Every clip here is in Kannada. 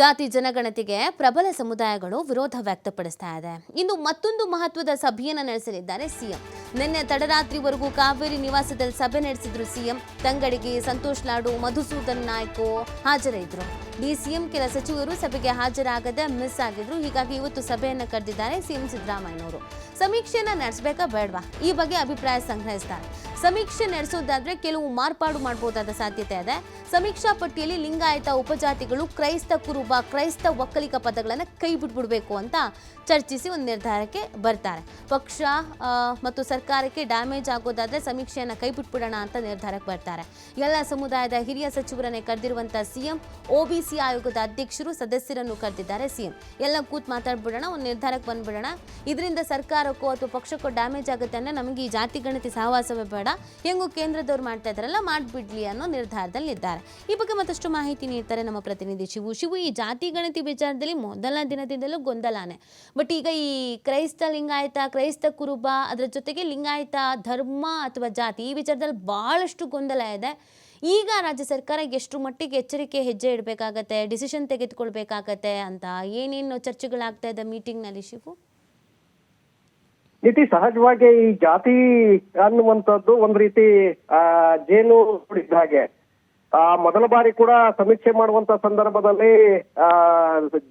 ಜಾತಿ ಜನಗಣತಿಗೆ ಪ್ರಬಲ ಸಮುದಾಯಗಳು ವಿರೋಧ ವ್ಯಕ್ತಪಡಿಸ್ತಾ ಇದೆ. ಇನ್ನು ಮತ್ತೊಂದು ಮಹತ್ವದ ಸಭೆಯನ್ನು ನಡೆಸಲಿದ್ದಾರೆ ಸಿಎಂ. ನಿನ್ನೆ ತಡರಾತ್ರಿವರೆಗೂ ಕಾವೇರಿ ನಿವಾಸದಲ್ಲಿ ಸಭೆ ನಡೆಸಿದ್ರು ಸಿಎಂ. ತಂಗಡಿಗೆ ಸಂತೋಷ್ ಲಾಡು, ಮಧುಸೂದನ್ ನಾಯ್ಕು ಹಾಜರಿದ್ರು. ಡಿಸಿಎಂ ಕೆಲ ಸಚಿವರು ಸಭೆಗೆ ಹಾಜರಾಗದೆ ಮಿಸ್ ಆಗಿದ್ರು. ಹೀಗಾಗಿ ಇವತ್ತು ಸಭೆಯನ್ನು ಕರೆದಿದ್ದಾರೆ ಸಿಎಂ ಸಿದ್ದರಾಮಯ್ಯನವರು. ಸಮೀಕ್ಷೆಯನ್ನ ನಡೆಸಬೇಕಾ ಬೇಡವಾ? ಈ ಬಗ್ಗೆ ಅಭಿಪ್ರಾಯ ಸಂಗ್ರಹಿಸ್ತಾರೆ. ಸಮೀಕ್ಷೆ ನಡೆಸೋದಾದ್ರೆ ಕೆಲವು ಮಾರ್ಪಾಡು ಮಾಡಬಹುದಾದ ಸಾಧ್ಯತೆ ಇದೆ. ಸಮೀಕ್ಷಾ ಪಟ್ಟಿಯಲ್ಲಿ ಲಿಂಗಾಯತ ಉಪಜಾತಿಗಳು, ಕ್ರೈಸ್ತ ಕುರುಬ, ಕ್ರೈಸ್ತ ಒಕ್ಕಲಿಗ ಪದಗಳನ್ನು ಕೈ ಬಿಟ್ಬಿಡ್ಬೇಕು ಅಂತ ಚರ್ಚಿಸಿ ಒಂದು ನಿರ್ಧಾರಕ್ಕೆ ಬರ್ತಾರೆ. ಪಕ್ಷ ಮತ್ತು ಸರ್ಕಾರಕ್ಕೆ ಡ್ಯಾಮೇಜ್ ಆಗೋದಾದ್ರೆ ಸಮೀಕ್ಷೆಯನ್ನು ಕೈ ಬಿಟ್ಬಿಡೋಣ ಅಂತ ನಿರ್ಧಾರಕ್ಕೆ ಬರ್ತಾರೆ. ಎಲ್ಲ ಸಮುದಾಯದ ಹಿರಿಯ ಸಚಿವರನ್ನೇ ಕರೆದಿರುವಂಥ ಸಿಎಂ ಒಬಿಸಿ ಆಯೋಗದ ಅಧ್ಯಕ್ಷರು ಸದಸ್ಯರನ್ನು ಕರೆದಿದ್ದಾರೆ ಸಿಎಂ. ಎಲ್ಲ ಕೂತ್ ಮಾತಾಡ್ಬಿಡೋಣ, ಒಂದು ನಿರ್ಧಾರಕ್ಕೆ ಬಂದ್ಬಿಡೋಣ. ಇದರಿಂದ ಸರ್ಕಾರಕ್ಕೂ ಅಥವಾ ಪಕ್ಷಕ್ಕೂ ಡ್ಯಾಮೇಜ್ ಆಗುತ್ತೆ ಅಂದ್ರೆ ನಮಗೆ ಈ ಜಾತಿ ಗಣತಿ ಸಹವಾಸವೇ ಬೇಡ. ಹೆಂಗೋ ಕೇಂದ್ರದವ್ರು ಮಾಡ್ತಾ ಇದ್ದಾರಲ್ಲ, ಮಾಡ್ಬಿಡ್ಲಿ ಅನ್ನೋ ನಿರ್ಧಾರದಲ್ಲಿದ್ದಾರೆ. ಈ ಬಗ್ಗೆ ಮತ್ತಷ್ಟು ಮಾಹಿತಿ ನೀಡ್ತಾರೆ ನಮ್ಮ ಪ್ರತಿನಿಧಿ ಶಿವು. ಶಿವು, ಈ ಜಾತಿ ಗಣತಿ ವಿಚಾರದಲ್ಲಿ ಮೊದಲ ದಿನದಿಂದಲೂ ಗೊಂದಲಾನೆ. ಬಟ್ ಈಗ ಈ ಕ್ರೈಸ್ತ ಲಿಂಗಾಯತ, ಕ್ರೈಸ್ತ ಕುರುಬ, ಅದರ ಜೊತೆಗೆ ಲಿಂಗಾಯತ, ಧರ್ಮ ಅಥವಾ ಜಾತಿ, ಈ ವಿಚಾರದಲ್ಲಿ ಬಹಳಷ್ಟು ಗೊಂದಲ ಇದೆ. ಈಗ ರಾಜ್ಯ ಸರ್ಕಾರ ಎಷ್ಟು ಮಟ್ಟಿಗೆ ಎಚ್ಚರಿಕೆ, ಹೆಜ್ಜೆ ಇಡಬೇಕಾಗತ್ತೆ, ಡಿಸಿಷನ್ ತೆಗೆದುಕೊಳ್ಬೇಕಾಗತ್ತೆ ಅಂತ ಏನೇನು ಚರ್ಚೆಗಳಾಗ್ತಾ ಇದೆ ಮೀಟಿಂಗ್ನಲ್ಲಿ ಶಿವು? ನಿತಿ ಸಹಜವಾಗಿ ಈ ಜಾತಿ ಅನ್ನುವಂಥದ್ದು ಒಂದ್ ರೀತಿ, ಆ, ಜೇನು ಇದ್ದ ಹಾಗೆ. ಆ, ಮೊದಲ ಬಾರಿ ಕೂಡ ಸಮೀಕ್ಷೆ ಮಾಡುವಂತ ಸಂದರ್ಭದಲ್ಲಿ, ಆ,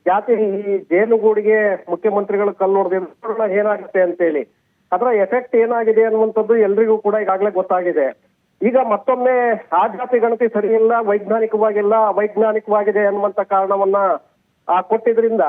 ಜಾತಿ ಈ ಜೇನುಗೂಡಿಗೆ ಮುಖ್ಯಮಂತ್ರಿಗಳು ಕಲ್ಲು ಹೊಡೆದಿದ್ರು ಏನಾಗುತ್ತೆ ಅಂತೇಳಿ. ಅದರ ಎಫೆಕ್ಟ್ ಏನಾಗಿದೆ ಅನ್ನುವಂಥದ್ದು ಎಲ್ರಿಗೂ ಕೂಡ ಈಗಾಗಲೇ ಗೊತ್ತಾಗಿದೆ. ಈಗ ಮತ್ತೊಮ್ಮೆ ಆ ಜಾತಿ ಗಣತಿ ಸರಿಯಿಲ್ಲ ವೈಜ್ಞಾನಿಕವಾಗಿಲ್ಲ, ಅವೈಜ್ಞಾನಿಕವಾಗಿದೆ ಅನ್ನುವಂತ ಕಾರಣವನ್ನ, ಆ, ಕೊಟ್ಟಿದ್ರಿಂದ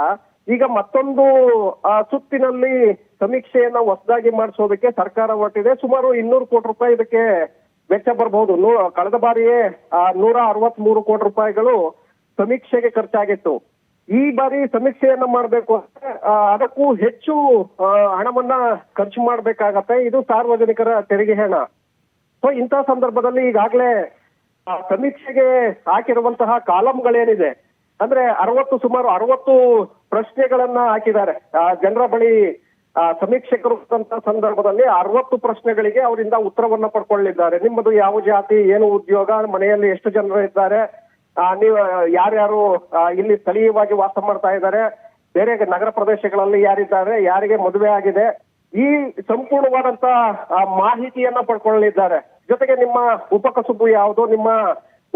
ಈಗ ಮತ್ತೊಂದು, ಆ, ಸುತ್ತಿನಲ್ಲಿ ಸಮೀಕ್ಷೆಯನ್ನ ಹೊಸದಾಗಿ ಮಾಡಿಸೋದಕ್ಕೆ ಸರ್ಕಾರ ಹೊರಟಿದೆ. ಸುಮಾರು ಇನ್ನೂರು ಕೋಟಿ ರೂಪಾಯಿ ಇದಕ್ಕೆ ವೆಚ್ಚ ಬರಬಹುದು ಕಳೆದ ಬಾರಿಯೇ ನೂರ ಅರವತ್ ಮೂರು ಕೋಟಿ ರೂಪಾಯಿಗಳು ಸಮೀಕ್ಷೆಗೆ ಖರ್ಚಾಗಿತ್ತು. ಈ ಬಾರಿ ಸಮೀಕ್ಷೆಯನ್ನ ಮಾಡಬೇಕು ಅಂದ್ರೆ ಅದಕ್ಕೂ ಹೆಚ್ಚು ಹಣವನ್ನ ಖರ್ಚು ಮಾಡ್ಬೇಕಾಗತ್ತೆ. ಇದು ಸಾರ್ವಜನಿಕರ ತೆರಿಗೆ ಹಣ. ಸೊ ಇಂತಹ ಸಂದರ್ಭದಲ್ಲಿ ಈಗಾಗಲೇ ಸಮೀಕ್ಷೆಗೆ ಹಾಕಿರುವಂತಹ ಕಾಲಂಗಳೇನಿದೆ ಅಂದ್ರೆ ಅರವತ್ತು, ಸುಮಾರು ಅರವತ್ತು ಪ್ರಶ್ನೆಗಳನ್ನ ಹಾಕಿದ್ದಾರೆ. ಆ, ಜನರ ಬಳಿ ಸಮೀಕ್ಷಕರು ಸಂದರ್ಭದಲ್ಲಿ ಅರವತ್ತು ಪ್ರಶ್ನೆಗಳಿಗೆ ಅವರಿಂದ ಉತ್ತರವನ್ನ ಪಡ್ಕೊಳ್ಳಿದ್ದಾರೆ. ನಿಮ್ಮದು ಯಾವ ಜಾತಿ ಏನು ಉದ್ಯೋಗ ಮನೆಯಲ್ಲಿ ಎಷ್ಟು ಜನರು ಇದ್ದಾರೆ ನೀವು ಯಾರ್ಯಾರು ಇಲ್ಲಿ ಸ್ಥಳೀಯವಾಗಿ ವಾಸ ಮಾಡ್ತಾ ಇದ್ದಾರೆ ಬೇರೆ ನಗರ ಪ್ರದೇಶಗಳಲ್ಲಿ ಯಾರಿದ್ದಾರೆ ಯಾರಿಗೆ ಮದುವೆ ಆಗಿದೆ ಈ ಸಂಪೂರ್ಣವಾದಂತ ಮಾಹಿತಿಯನ್ನ ಪಡ್ಕೊಳ್ಳಲಿದ್ದಾರೆ ಜೊತೆಗೆ ನಿಮ್ಮ ಉಪಕಸುಬು ಯಾವುದು ನಿಮ್ಮ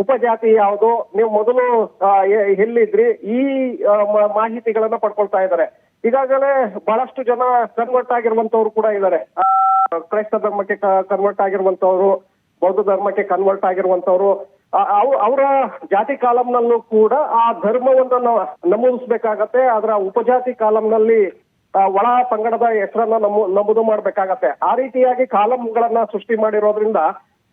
ಉಪಜಾತಿ ಯಾವುದು, ನೀವು ಮೊದಲು ಎಲ್ಲಿದ್ರಿ, ಈ ಮಾಹಿತಿಗಳನ್ನ ಪಡ್ಕೊಳ್ತಾ ಇದ್ದಾರೆ. ಈಗಾಗಲೇ ಬಹಳಷ್ಟು ಜನ ಕನ್ವರ್ಟ್ ಆಗಿರುವಂತವ್ರು ಕೂಡ ಇದ್ದಾರೆ. ಕ್ರೈಸ್ತ ಧರ್ಮಕ್ಕೆ ಕನ್ವರ್ಟ್ ಆಗಿರುವಂತವ್ರು ಬೌದ್ಧ ಧರ್ಮಕ್ಕೆ ಕನ್ವರ್ಟ್ ಆಗಿರುವಂತವ್ರು ಅವರ ಜಾತಿ ಕಾಲಂನಲ್ಲೂ ಕೂಡ ಆ ಧರ್ಮವನ್ನ ನಮೂದಿಸ್ಬೇಕಾಗತ್ತೆ, ಅದರ ಉಪಜಾತಿ ಕಾಲಂನಲ್ಲಿ ಒಳ ಪಂಗಡದ ಹೆಸರನ್ನ ನಮೂ, ನಮೂದು ಮಾಡ್ಬೇಕಾಗತ್ತೆ. ಆ ರೀತಿಯಾಗಿ ಕಾಲಂಗಳನ್ನ ಸೃಷ್ಟಿ ಮಾಡಿರೋದ್ರಿಂದ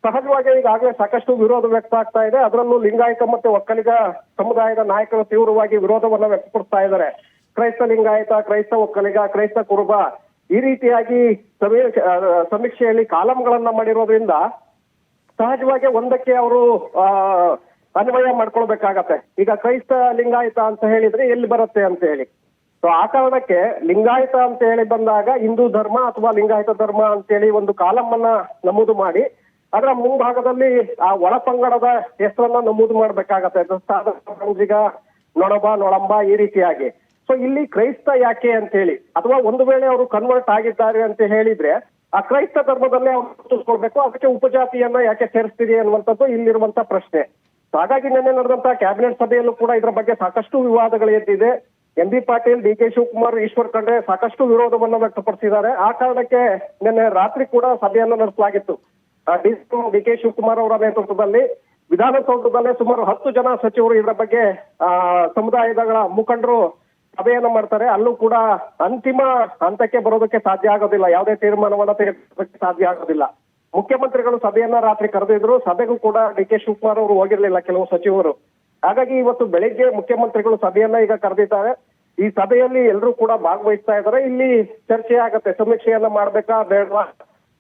ಸಹಜವಾಗಿ ಈಗಾಗಲೇ ಸಾಕಷ್ಟು ವಿರೋಧ ವ್ಯಕ್ತ ಆಗ್ತಾ ಇದೆ. ಅದರಲ್ಲೂ ಲಿಂಗಾಯತ ಮತ್ತೆ ಒಕ್ಕಲಿಗ ಸಮುದಾಯದ ನಾಯಕರು ತೀವ್ರವಾಗಿ ವಿರೋಧವನ್ನ ವ್ಯಕ್ತಪಡಿಸ್ತಾ ಇದ್ದಾರೆ. ಕ್ರೈಸ್ತ ಲಿಂಗಾಯತ, ಕ್ರೈಸ್ತ ಒಕ್ಕಲಿಗ, ಕ್ರೈಸ್ತ ಕುರುಬ ಈ ರೀತಿಯಾಗಿ ಸಮೀ- ಸಮೀಕ್ಷೆಯಲ್ಲಿ ಕಾಲಂಗಳನ್ನ ಮಾಡಿರೋದ್ರಿಂದ ಸಹಜವಾಗಿ ಒಂದಕ್ಕೆ ಅವರು ಅನ್ವಯ ಮಾಡ್ಕೊಳ್ಬೇಕಾಗತ್ತೆ. ಈಗ ಕ್ರೈಸ್ತ ಲಿಂಗಾಯತ ಅಂತ ಹೇಳಿದ್ರೆ ಎಲ್ಲಿ ಬರುತ್ತೆ ಅಂತ ಹೇಳಿ. ಸೊ ಆ ಕಾರಣಕ್ಕೆ ಲಿಂಗಾಯತ ಅಂತ ಹೇಳಿ ಬಂದಾಗ ಹಿಂದೂ ಧರ್ಮ ಅಥವಾ ಲಿಂಗಾಯತ ಧರ್ಮ ಅಂತೇಳಿ ಒಂದು ಕಾಲಮ್ಮನ್ನ ನಮೂದು ಮಾಡಿ ಅದರ ಮುಂಭಾಗದಲ್ಲಿ ಆ ಒಳ ಪಂಗಡದ ಹೆಸರನ್ನ ನಮೂದು ಮಾಡ್ಬೇಕಾಗತ್ತೆ. ಬಂಜಿಗ ನೊಣಬ, ನೊಳಂಬ ಈ ರೀತಿಯಾಗಿ. ಸೊ ಇಲ್ಲಿ ಕ್ರೈಸ್ತ ಯಾಕೆ ಅಂತ ಹೇಳಿ ಅಥವಾ ಒಂದು ವೇಳೆ ಅವರು ಕನ್ವರ್ಟ್ ಆಗಿದ್ದಾರೆ ಅಂತ ಹೇಳಿದ್ರೆ, ಆ ಕ್ರೈಸ್ತ ಧರ್ಮದಲ್ಲೇ ಅವ್ರು ಗುರುತಿಸ್ಕೊಳ್ಬೇಕು ಅದಕ್ಕೆ ಉಪಜಾತಿಯನ್ನ ಯಾಕೆ ಸೇರಿಸ್ತೀರಿ ಅನ್ನುವಂಥದ್ದು ಇಲ್ಲಿರುವಂತ ಪ್ರಶ್ನೆ. ಸೊ ಹಾಗಾಗಿ ನಿನ್ನೆ ನಡೆದಂತ ಕ್ಯಾಬಿನೆಟ್ ಸಭೆಯಲ್ಲೂ ಕೂಡ ಇದರ ಬಗ್ಗೆ ಸಾಕಷ್ಟು ವಿವಾದಗಳು ಎದ್ದಿದೆ. M B Patil, D K Shivakumar, Eshwar Khandre ಸಾಕಷ್ಟು ವಿರೋಧವನ್ನು ವ್ಯಕ್ತಪಡಿಸಿದ್ದಾರೆ. ಆ ಕಾರಣಕ್ಕೆ ನಿನ್ನೆ ರಾತ್ರಿ ಕೂಡ ಸಭೆಯನ್ನು ನಡೆಸಲಾಗಿತ್ತು. ಡಿ ಕೆ ಶಿವಕುಮಾರ್ ಅವರ ನೇತೃತ್ವದಲ್ಲಿ ವಿಧಾನಸೌಧದಲ್ಲೇ ಸುಮಾರು ಹತ್ತು ಜನ ಸಚಿವರು ಇದರ ಬಗ್ಗೆ ಸಮುದಾಯಗಳ ಮುಖಂಡರು ಸಭೆಯನ್ನು ಮಾಡ್ತಾರೆ. ಅಲ್ಲೂ ಕೂಡ ಅಂತಿಮ ಹಂತಕ್ಕೆ ಬರೋದಕ್ಕೆ ಸಾಧ್ಯ ಆಗೋದಿಲ್ಲ. ಯಾವುದೇ ತೀರ್ಮಾನವನ್ನು ತೆಗೆದುಕೊಳ್ಳೋದಕ್ಕೆ ಸಾಧ್ಯ ಆಗೋದಿಲ್ಲ. ಮುಖ್ಯಮಂತ್ರಿಗಳು ಸಭೆಯನ್ನ ರಾತ್ರಿ ಕರೆದಿದ್ರು. ಸಭೆಗೂ ಕೂಡ ಡಿ ಕೆ ಶಿವಕುಮಾರ್ ಅವರು ಹೋಗಿರಲಿಲ್ಲ ಕೆಲವು ಸಚಿವರು. ಹಾಗಾಗಿ ಇವತ್ತು ಬೆಳಿಗ್ಗೆ ಮುಖ್ಯಮಂತ್ರಿಗಳು ಸಭೆಯನ್ನ ಈಗ ಕರೆದಿದ್ದಾರೆ. ಈ ಸಭೆಯಲ್ಲಿ ಎಲ್ಲರೂ ಕೂಡ ಭಾಗವಹಿಸ್ತಾ ಇದ್ದಾರೆ. ಇಲ್ಲಿ ಚರ್ಚೆ ಆಗತ್ತೆ. ಸಮೀಕ್ಷೆಯನ್ನ ಮಾಡ್ಬೇಕಾ ಬೇಡವಾ?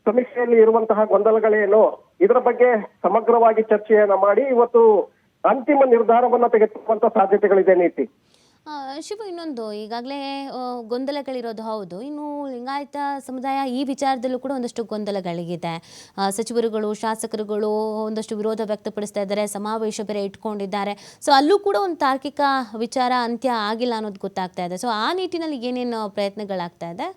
ಸಮೀಕ್ಷೆಯಲ್ಲಿ ಇರುವಂತಹ ಗೊಂದಲಗಳೇನು? ಇದರ ಬಗ್ಗೆ ಸಮಗ್ರವಾಗಿ ಚರ್ಚೆಯನ್ನ ಮಾಡಿ, ಇವತ್ತು ಅಂತಿಮ ನಿರ್ಧಾರವನ್ನ ತೆಗೆದುಕೊಳ್ಳುವಂತ ಸಾಧ್ಯತೆಗಳಿದೆ ನೀತಿ. ಶಿವ, ಇನ್ನೊಂದು, ಈಗಾಗಲೇ ಗೊಂದಲಗಳಿರೋದು ಹೌದು. ಇನ್ನು ಲಿಂಗಾಯತ ಸಮುದಾಯ ಈ ವಿಚಾರದಲ್ಲೂ ಕೂಡ ಒಂದಷ್ಟು ಗೊಂದಲಗಳಿಗಿದೆ. ಸಚಿವರುಗಳು, ಶಾಸಕರುಗಳು ಒಂದಷ್ಟು ವಿರೋಧ ವ್ಯಕ್ತಪಡಿಸ್ತಾ ಇದ್ದಾರೆ, ಸಮಾವೇಶ ಬೇರೆ ಇಟ್ಕೊಂಡಿದ್ದಾರೆ. ಸೊ ಅಲ್ಲೂ ಕೂಡ ಒಂದು ತಾರ್ಕಿಕ ವಿಚಾರ ಅಂತ್ಯ ಆಗಿಲ್ಲ ಅನ್ನೋದು ಗೊತ್ತಾಗ್ತಾ ಇದೆ. ಸೊ ಆ ನಿಟ್ಟಿನಲ್ಲಿ ಏನೇನು ಪ್ರಯತ್ನಗಳಾಗ್ತಾ ಇದೆ?